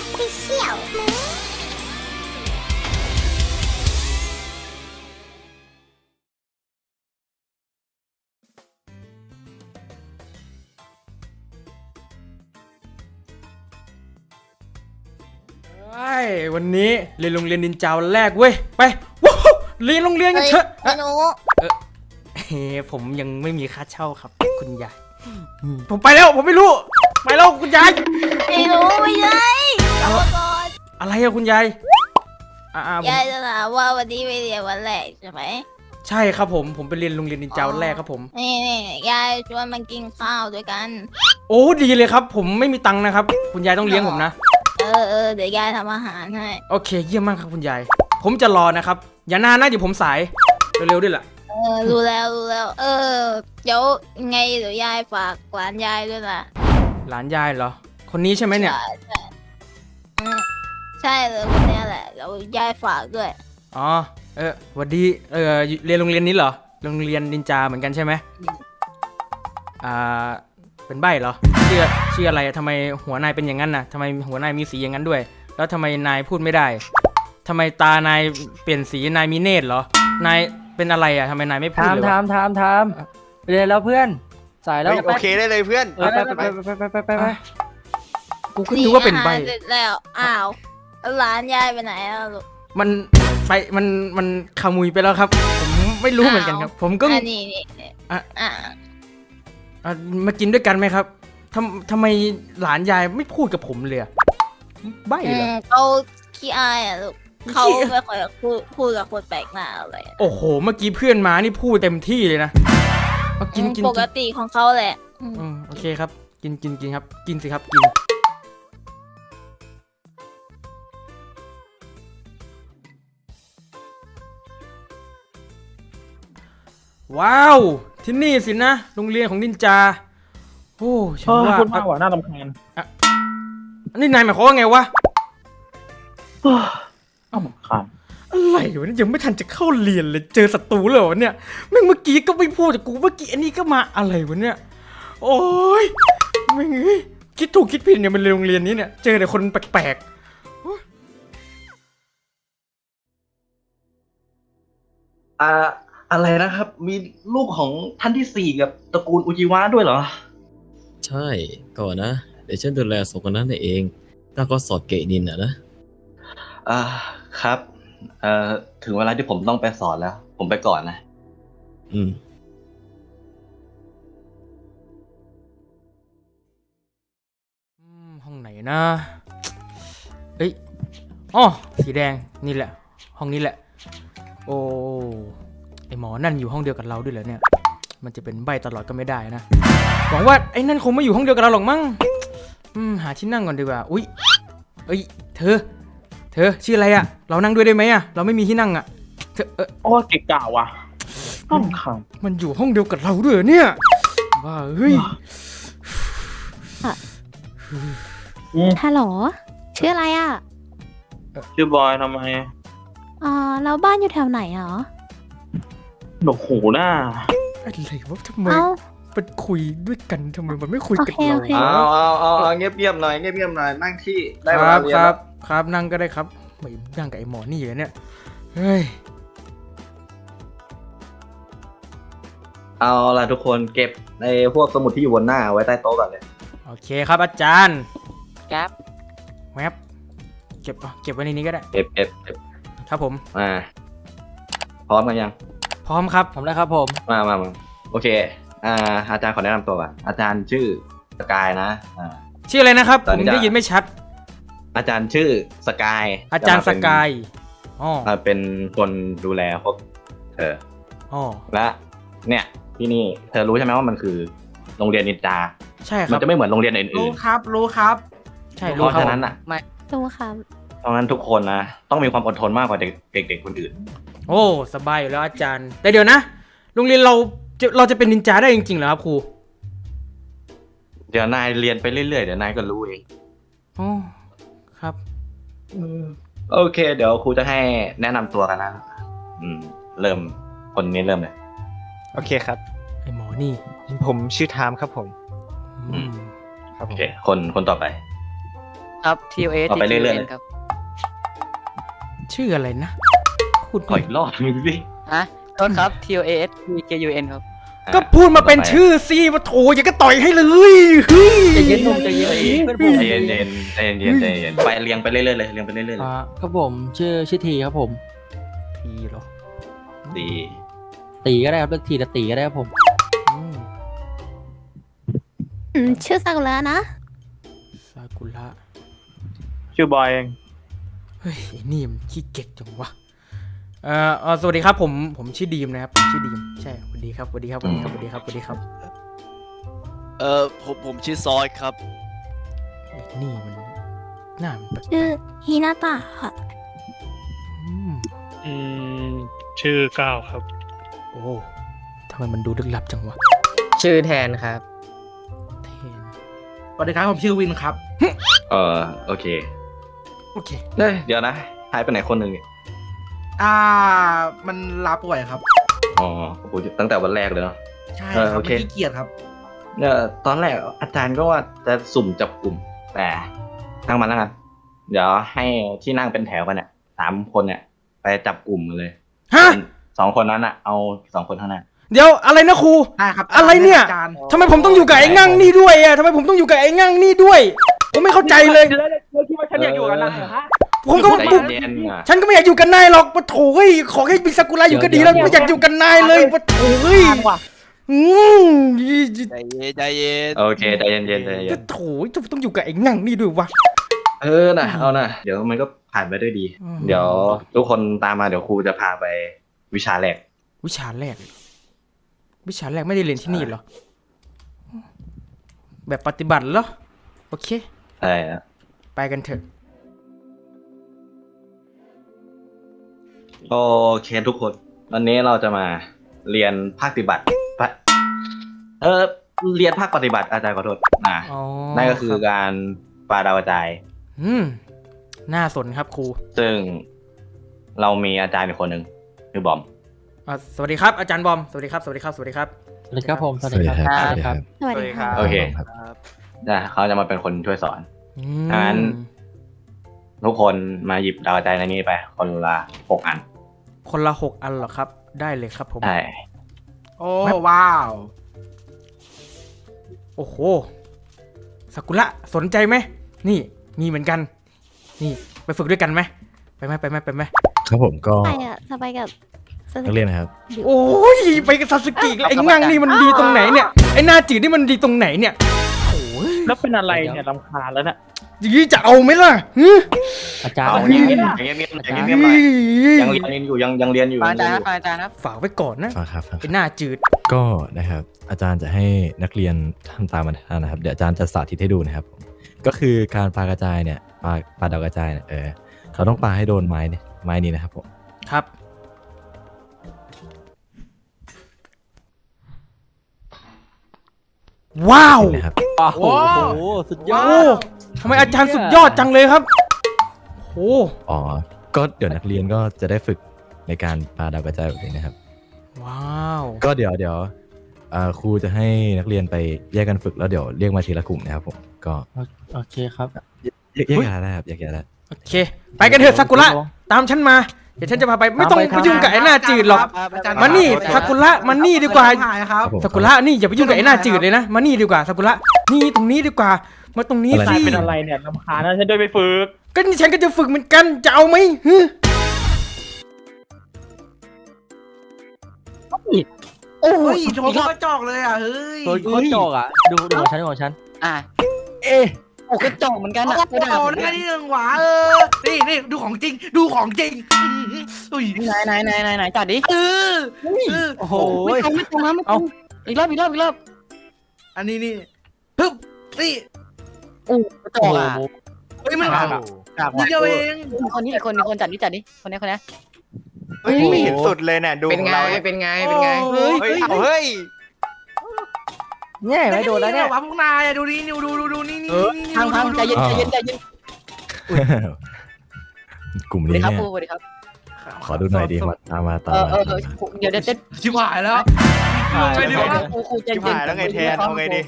Official ไอ้ยวันนี้เรียนโรงเรียนนินจาวันแรกเว้ย ไปว้าวเรียนโรงเรียนกันเถอะเฮ้ยหนูเฮ้ผมยังไม่มีค่าเช่าครับ คุณยายอืมผมไปแล้วผมไม่รู้ ไปแล้วคุณยาย ไอ้หนูไม่ใช่ เอามาก่อนอะไรอะคุณยายอ่าผมยายจะถามว่าวันนี้ไปเรียนวันแรกใช่ไหมใช่ครับผมผมไปเรียนโรงเรียนนินจาวันแรกครับผม นี่นี่ยายชวนมันกินข้าวด้วยกัน โอ้ดีเลยครับ ผมไม่มีตังค์นะครับ คุณยายต้องเลี้ยงผมนะ เออเออเดี๋ยวยายทำอาหารให้ โอเค เยี่ยมมากครับคุณยาย ผมจะรอนะครับ อย่านานนะเดี๋ยวผมสาย เร็วๆด้วยล่ะ เออรู้แล้วรู้แล้ว เออ เดี๋ยวไงเดี๋ยวยายฝากหลานยายด้วยนะหลานยายเหรอ คนนี้ใช่ไหมเนี่ย ใช่ ใช่อืมใช่เลยคนเนี้ยแหละเดี๋ยวยายฝากด้วย อ๋อ เออหวัดดีเออเรียนโรงเรียนนี้เหรอ โรงเรียนนินจาเหมือนกันใช่ไหมอ่า เป็นใบเหรอ ชื่อ ชื่ออะไรอะทำไมหัวนายเป็นอย่างนั้นน่ะทำไมหัวนายมีสีอย่างนั้นด้วย แล้วทำไมนายพูดไม่ได้ทำไมตานายเปลี่ยนสี นายมีเนตรเหรอ นายเป็นอะไรอะทำไมนายไม่พูดถามเลยวะ ถามถามถามไปเรียนแล้วเพื่อน สายแล้วเฮ้ยโอเคได้เลยเพื่อน เออไปไปไปไปไปไปไปไป กูก็นึกว่าเป็นใบอาหารเสร็จแล้วอ้าวแล้วหลานยายไปไหนแล้วลูก มันไปมันมันขโมุยไปแล้วครับ ผมไม่รู้เหมือนกันครับ ผมก็อะนี่นี่นี่อะ อะอะมากินด้วยกันไหมครับทำทำไมหลานยายไม่พูดกับผมเลยอะใบอืเหรอ มเขาขี้อายอะลูกเขาขี้ไม่ค่อยพูดพูดกับคนแปลกหน้าอะไรอะโอ้โห เมื่อกี้เพื่อนมานี่พูดเต็มที่เลยนะเอากินกินปกิกนติของเขาแหละอืมอืมโอเคครับ กินกินกินครับ กินสิครับกิน ว้าว ที่นี่สินะ โรงเรียนของนินจา โอ้ฉันเออว่าพูดมากกว่าน่าตำคาญนี่นายหมายความว่าไงวะน่าตำคาญอะไรวะเนี่ยยังไม่ทันจะเข้าเรียนเลย เจอศัตรูเลยเหรอเนี่ยแม่งเมื่อกี้ก็ไม่พูดแต่กูเมื่อกี้อันนี้ก็มาอะไรวะเนี่ย โอ้ยแม่งเอ้ยคิดถูกคิดผิดเนี่ยมันโรงเรียนนี้เนี่ย เจอแต่คนแปลกอ่า อะไรนะครับ มีลูกของท่านที่สี่กับตระกูลอุจิวะด้วยเหรอ ใช่ ก่อนนะ เดี๋ยวฉันดูแลสองคนนั้นให้เองถ้าก็สอบเกะนินอะนะ อ่า ครับ เอ่อ ถึงเวลาที่ผมต้องไปสอนแล้ว ผมไปก่อนนะ อืมๆอืมห้องไหนนะ เอ้ยอ๋อสีแดง นี่แหละ ห้องนี้แหละ โอ้ ไอหมอนั่นอยู่ห้องเดียวกับเราด้วยเหรอเนี่ย มันจะเป็นใบตลอดก็ไม่ได้นะ หวังว่าไอ้นั่นคงไม่อยู่ห้องเดียวกับเราหรอกมั้งอืมหาที่นั่งก่อนดีกว่า อุ้ยเอ้ย เธอ เธอชื่ออะไรอะเรานั่งด้วยได้ไหมอะเราไม่มีที่นั่งอะเธอเออโอ้เกะกะว่ะน่าตำคาญมันอยู่ห้องเดียวกับเราด้วยเหรอเนี่ยว่าเฮ้ยฮัลโหลชื่ออะไรอะ ชื่อบอยทำไมอ่าแล้วบ้านอยู่แถวไหนเหรอ หนวกหูหน้า อะไรวะทำไมเอ้า มันคุยด้วยกันทำไมมันไม่คุยกับโอเคเราโอเค เอาเอาเอาเอาเงียบเงียบๆหน่อยเงียบเงียบๆหน่อยนั่งที่ได้คเวรัลาบเรียนครัแล้บวครับนั่งก็ได้ครับไม่นั่งกับไอ้หมอนี่เลยเนี่ยเฮ้ยเอาล่ะทุกคนเก็บในพวกสมุดที่อยู่บนหน้าไว้ใต้โต๊ะก่อนเลยโอเคครับอาจารย์ครับ แมปเก็บเก็บไว้ในนี้ก็ได้เก็บเก็บเก็บครับผม มาพร้อมกันยัง พร้อมครับผมแล้วครับผม มามามาโอเคอ่าอาจารย์ขอแนะนำตัวก่อนอาจารย์ชื่อสกายนะอ่า ชื่ออะไรนะครับ ตอนผมนี้จะ ได้ยินไม่ชัด อาจารย์ชื่อสกายอาจารย์สกายอ๋อมาเป็นคนดูแลพวกเธออ๋อและเนี่ยที่นี่เธอรู้ใช่ไหมว่ามันคือโรงเรียนนินจา ใช่คมัรันบจะไม่เหมือนโรงเรียนอื่รู้นครับรู้ครับ ใช่ๆเพรู้ราะครับฉะนั้นอะรู้ครับ เพราะงั้นทุกคนนะต้องมีความอดทนมากกว่าเด็กเด็กๆคนอื่น โอ้สบายอยู่แล้วอาจารย์ แต่เดี๋ยวนะ โรงเรียนเราจะเราจะเป็นนินจาได้จริงๆเหรอครับครูเดี๋ยวนายเรียนไปเรื่อยๆเดี๋ยวนายก็รู้เองอ๋อครับโอเค เดี๋ยวครูจะให้แนะนำตัวกันนะอืม เริ่มคนนี้เริ่มเลย โอเคครับ ไอ้หมอนี่ผมชื่อไทม์ครับผม อืม ครับโอผมเค คนคนต่อไป ครับ TOS ต่อไปเรื่อยๆเลยครับ ชื่ออะไรนะ พูดขออีกรอบหนึงสิ ฮะโทษครับ TOS TJUN ครับก็พูดมาเป็นชื่อสิว่าโถอย่าก็ต่อยให้เลยเฮ้ยใจเย็นลงใจเย็นเพื่อนผมใจเย็นใจเย็นใจเย็นใจเย็นไปเรียงไปเรื่อยๆเลยเรียงไปเรื่อยๆเลยอ่าครับผมชื่อชื่อทีครับผม ทีเหรอดีตีก็ได้ครับเลือกทีละตีก็ได้ครับผมอืมอืมชื่อซากุระนะ ซากุระชื่อบอยเอง เฮ้ยไอ้นี่มันขี้เกียจจังวะ เอ่อเอ่อสวัสดีครับผมผมชื่อดีมนะครับผมชื่อดีมใช่สวัสดีครับสวัสดีครับสวัสดีครับสวัสดีครับสวัสดีครับเออผมผมชื่อซอยครับ ไอ้นี่มันหน้ามันแปลกชื่อฮินาตะค่ะอืมอืม ชื่อก้าวครับ โอ้ทำไมมันดูลึกลับจังวะชื่อแทนครับ เทนสวัสดีครับผมชื่อวินครับ เออโอเคโอเค เอ้ยเดี๋ยวนะ หายไปไหนคนหนึ่งเนี่ย อ่า มันลาป่วยครับ อ๋อโอ้โหตั้งแต่วันแรกเลยเนาะ ใช่เออครับโอเคมันขี้เกียจครับ เนี่ยตอนแรกอาจารย์ก็ว่าจะสุ่มจับกลุ่ม แต่ทั้งมันแล้วกันเดี๋ยวให้ที่นั่งเป็นแถวกันเนี่ยสามคนเนี่ย ไปจับกลุ่มกันเลยฮะ สองคนนั้นอะ เอาสองคนข้างหน้า เดี๋ยวอะไรนะครู ได้ครับอะไรเนี่ยอาจารย์ทำไมผมต้องอยู่กับไอ้งั่งนี่ด้วยอะทำไมผมต้องอยู่กับไอ้งั่งนี่ด้วย ผมไม่เข้าใจเลยคิดว่าฉันอยากอยู่กับนายเหรอฮะ ผมก็ใจผมเย็นๆอะฉันก็ไม่อยากอยู่กับนายหรอกปะโถเฮ้ยขอแค่มีซากุระอยู่ก็ดีแล้วไม่อยากอยู่กับนายเลยปะโถเฮ้ยอืมใจเย็นใจเย็นโอเคใจเย็นๆใจเย็ปะนโถทำไมต้องอยู่กับไอ้งั่งนี่ด้วยวะ เออนะเอานะเดี๋ยวมันก็ผ่านไปด้วยดี อืม เดี๋ยวทุกคนตามมาเดี๋ยวครูจะพาไปวิชาแรกวิชาแรก วิชาแรกไม่ได้เรียนที่นี่เหรอ แบบปฏิบัติเหรอ โอเค ใช่นะไปกันเถอะ โอเคทุกคน วันนี้เราจะมาเรียนภาคปฏิบัติปะเออเรียนภาคปฏิบัติอาจารย์ขอโทษนะอ๋อนั่นก็คือรับการปาดาวกระจาย อืมน่าสนครับครูซึ่งเรามีอาจารย์อีกคนหนึ่งคือบอม อะสวัสดีครับอาจารย์บอม สวัสดีครับ สวัสดีครับ สวัสดีครับ สวัสดีครับผม สวัสดีครับสวัสดีครับ สวัสดีค่ะโอเค ครับนะเขาจะมาเป็นคนช่วยสอน อืมงั้น ทุกคนมาหยิบดาวกระจายในนี้ไป คนละหกอัน คนละหกอันเหรอครับ ได้เลยครับผมใช่โอ้ว้าว โอ้โหสากุระสนใจไหม นี่มีเหมือนกัน นี่ไปฝึกด้วยกันไหม ไปไหมไปไหมไปไหมครับผมก็ไปอะจะไปกับสนักเรียนนะครับ โอ้ยไปกับซาสึกิอีกแล้วไอ้งั่งนี่มันดีตรงไหนเนี่ยไอ้หน้าจืดนี่มันดีตรงไหนเนี่ยโอ้ยแล้วเป็นอะไรเนี่ยลำคาญแล้วน่ะ อย่างนี้จะเอาไหมล่ะฮึอาจารย์เอาอย่างเงี้ยอย่างเงี้ยอย่างเงี้ยหน่อยยังเรียนอยู่ยังยังเรียนอยู่ฟังยังอาเรีจายรนย์อครับยู่ฟังอาจารย์ครับฝากไว้ก่อนนะฟังครับฟังคไอ้รับหน้าจืด ก็นะครับอาจารย์จะให้นักเรียนทำตามมันนะครับ เดี๋ยวอาจารย์จะสาธิตให้ดูนะครับผมก็คือการปากระจายเนี่ยปาปาดาวกระจายเนี่ยเออเขาต้องปาให้โดนไม้เนี่ยไม้นี้นะครับผมครับ ว้าว เห็นไหมครับ โอ้โห สุดยอโอ้ด ทำไมอาจารย์สุดยอดจังเลยครับโอ้อ๋อ ก็เดี๋ยวนักเรียนก็จะได้ฝึกในการปาดาวกระจายแบบนี้นะครับ ว้าว ก็เดี๋ยวเดี๋ยวอ่าครูจะให้นักเรียนไปแยกกันฝึกแล้วเดี๋ยวเรียกมาทีละกลุ่มนะครับผม ก็โอเคครับ แยกแยกกันได้ครับแยกกันได้โอเค ไปกันเถอะซากุระตามฉันมา เดี๋ยวฉันจะพาไปไม่ต้องตามไปไปยุ่งกับไอ้หน้าจืดหรอกอาจารย์มานี่ครับซากุระมานี่ดีกว่าหายครับครับผมซากุระนี่อย่าไปยุ่งกับไอ้หน้าจืดเลยนะมานี่ดีกว่าซากุระนี่ตรงนี้ดีกว่า มาตรงนี้อะไรสิเป็นอะไรเนี่ยลำคาญนะฉันด้วยไปฝึก ก็นี่ฉันก็จะฝึกเหมือนกัน จะเอาไหมฮึโอ้เฮ้ยยโชว์กระจอกเลยอะ เฮ้ยโดนโคตรจอกอะ ดูดูของฉันดูของฉัน อะ เอ๊ะโอ้กระจอกเหมือนกันโอ้อะโหได้ที่หนึ่งหวาเออ นี่นี่ดูของจริง ดูของจริงอื้อหืออุ้ยไหนไหนไหนไหนไหนจัดดิเออเออโอ้โห ไม่ตรงไม่ตรงนะไม่ตรงอีกรอบอีกรอบอีกรอบ อันนี้นี่ฮึบนี่ กระจอกอะเฮ้ยมันกราบกราบนิดเดียวเองคนนี้อีกคนอีกคนจัดนี่จัดดิคนนี้คนนี้ เฮ้ยไม่เห็นสุดเลยเนี่ยดูเป็นของไง เราเนี่ยเป็นไง เป็นไง เฮ้ยเฮ้ยเอาเฮ้ยเนี่ยไม่โดนแล้วเนี่ย วะพวกนายอะดูนี่ดูดูดูดูนี่นี่นี่นี่ทางทางใจเย็นใจเย็นใจเย็นกลุ่มสวัสนี้ดีครับเนี่ยครูสวัสดีครับขอดูหน่อยดีมาตามมาตามเออมาเออตามเออมาเดี๋ยวเดี๋ยวเดี๋ยวชิบหายแล้วไปดีกว่า ครูครูใจชิบเย็นหายแล้วไงแทนเอาไงดี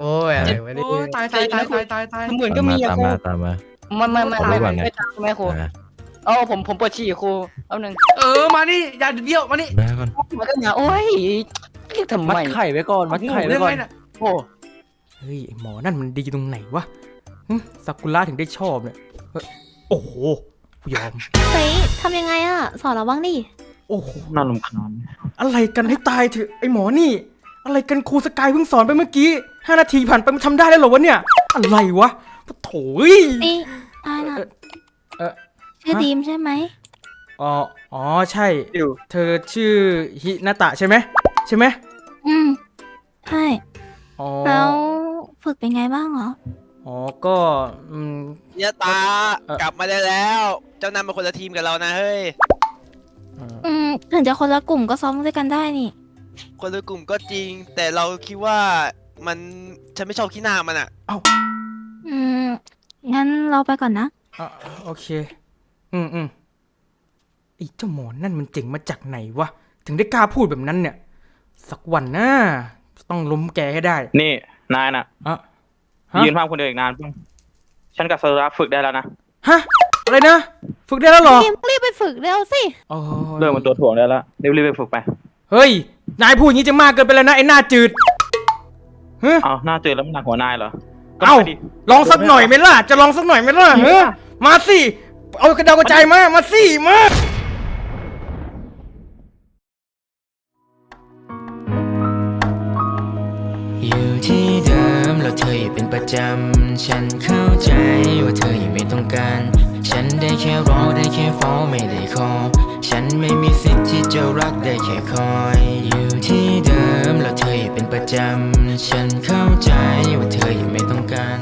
โอ้ยอะไรวะเนี่ยโอ้ยตายตายตายตายตายตายเหมือนก็ตามมีมาอะตามครูมาตามมา ไม่ไม่ไม่ขอไม่รู้ก่อนไม่นะไม่ตามใช่ไหมครูอ่าเอ๋อผมผมปวดฉี่ครูเอาหนึ่งเออมานี่อย่าเดียวมานี่แม่ก่อนมาก็มาโอ้ยเรียกทำไมมัดไข่ไว้ก่อนมัดไข่ไว้เรื่องก่อไงนน่ะโอ้เฮ้ยไอหมอนั่นมันดีตรงไหนวะหึซากุระถึงได้ชอบเนี่ยเอ้ยโอ้โหกูยอม เฮ้ยทำยังไงอะสอนเราบ้างดิ โอ้โห น่ารำคาญอะไรกันให้ตายเถอะไอหมอนี่ อะไรกันครูสกายเพิ่งสอนไปเมื่อกี้ ห้านาทีผ่านไปมันทำได้แล้วเหรอวะเนี่ย อะไรวะปะโถยนี่อ่านะเอ่อเอ่อชื่อฮะดีมใช่ไหมอ๋ออ๋อใช่ อยู่ เธอชื่อฮินาตะใช่ไหมใช่ไหมอืมใช่อ๋อแล้วฝึกเป็นไงบ้างเหรออ๋อก็อืม เนี่ยตา เอ่อ กลับมาได้แล้ว เจ้านายเป็นคนละทีมกับเรานะเฮ้ย เอ่ออืมถึงจะคนละกลุ่มก็ซ้อมด้วยกันได้นี่คนละกลุ่มก็จริง แต่เราคิดว่า มันฉันไม่ชอบขี้หน้ามันอะอืม งั้นเราไปก่อนนะ อะโอเค อืมอืมไอ้เจ้าหมอนั่นมันเจ๋งมาจากไหนวะ ถึงได้กล้าพูดแบบนั้นเนี่ย สักวันนะต้องล้มแกให้ได้นี่ นายน่ะ อะฮะยืนภาพคนเดียวอีกนานป่ะฉันกับสราฝึกได้แล้วนะฮะอะไรนะ ฝึกได้แล้วเหรอดีมรีบไปฝึกเร็วสิ โอ้ยเริ่มเป็นตัวถ่วงได้แล้วรีบๆไปฝึกไป เฮ้ย นายพูดอย่างนี้จะมากเกินไปแล้วนะไอ้หน้าจืด ฮะเอาหน้าเจอแล้วมันหนักหัวนายเหรอก็เอ้า ไปดิ ลองสักหน่อยไหมล่ะ จะลองสักหน่อยไหมล่ะเฮ้ยมาสิ เอากระเดากระจายมา มาสิ มา อยู่ที่เดิมแล้วเธออยู่เป็นประจำ ฉันเข้าใจว่าเธอยังไม่ต้องการ ฉันได้แค่รอได้แค่ฟ้องไม่ได้ขอฉันไม่มีสิทธิ์ที่จะรักได้แค่คอย อยู่ที่เดิมแล้วเธออยู่เป็นประจำ ฉันเข้าใจว่าเธอยังไม่ต้องการ